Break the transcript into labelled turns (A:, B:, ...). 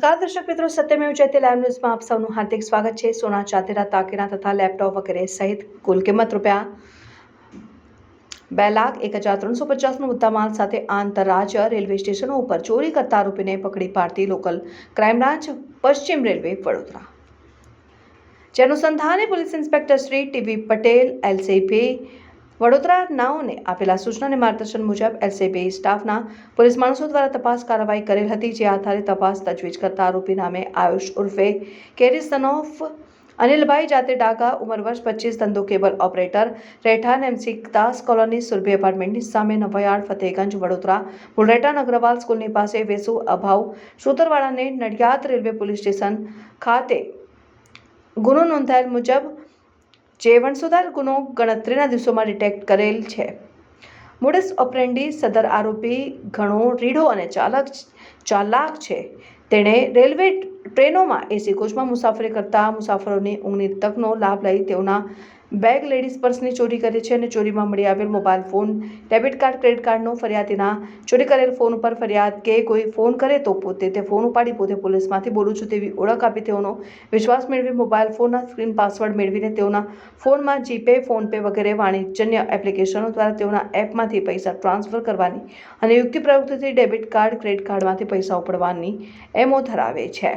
A: નમસ્કાર, દર્શક મિત્રો, સત્યમેવ જયતે લાઈવ ન્યૂઝમાં આપ સૌનું હાર્દિક સ્વાગત છે. સોના ચાંદીના તાકીના તથા લેપટોપ વગેરે સહિત કુલ કિંમત રૂપિયા બે લાખ એક હજાર ત્રણસો પચાસનો મુદ્દામાલ સાથે આંતરરાજ્ય રેલવે સ્ટેશનો ઉપર ચોરી કરતા આરોપીને પકડી પાડતી લોકલ ક્રાઇમ બ્રાન્ચ પશ્ચિમ રેલવે વડોદરા. જેનું અનુસંધાને police inspector Shri T V Patel LCB Vadodara નાઓને આપેલા સૂચના માર્ગદર્શન મુજબ એલસીબી સ્ટાફના પોલીસ માણસો દ્વારા તપાસ કાર્યવાહી કરેલ હતી, જે આધારે તપાસ તજવીજ કરતા આરોપી નામે આયુષ ઉર્ફે કેરી ઓફ અનિલભાઈ જાતે ડાકા ઉંમર વર્ષ પચીસ, ધંધો કેબલ ઓપરેટર, રહેઠાણ એમસી દાસ કોલોની, સુરભી એપાર્ટમેન્ટની સામે નવયાર્ડ ફતેહગંજ, વડોદરા મુલરેટાન અગ્રવાલ સ્કૂલની પાસે વેસુ અભાવ સુતરવાડાને નડિયાદ રેલવે પોલીસ સ્ટેશન ખાતે ગુનો નોંધાયેલ મુજબ જે વણસોદાર ગુનો ગણતરીના દિવસોમાં ડિટેક્ટ કરેલ છે. મોડસ ઓપરેન્ડી સદર આરોપી ઘણો રીઢો અને ચાલક ચાલાક છે. તેણે રેલવે ટ્રેનોમાં એસી કોચમાં મુસાફરી કરતા મુસાફરોની ઊંઘની તકનો લાભ લઈ તેઓના બેગ લેડીઝ પર્સની ચોરી કરી છે અને ચોરીમાં મળી આવેલ mobile phone, debit card, credit કાર્ડનો ફરિયાદીના ચોરી કરેલ ફોન ઉપર ફરિયાદ કે કોઈ ફોન કરે તો પોતે તે ફોન ઉપાડી પોતે પોલીસમાંથી બોલું છું તેવી ઓળખ આપી તેઓનો વિશ્વાસ મેળવી મોબાઈલ ફોનના સ્ક્રીન પાસવર્ડ મેળવીને તેઓના ફોનમાં જીપે, ફોનપે વગેરે વાણિજ્યન્ય એપ્લિકેશનો દ્વારા તેઓના એપમાંથી પૈસા ટ્રાન્સફર કરવાની અને યુક્તિ પ્રવૃત્તિથી ડેબિટ કાર્ડ, ક્રેડિટ કાર્ડમાંથી પૈસા ઉપાડવાની એમઓ ધરાવે છે.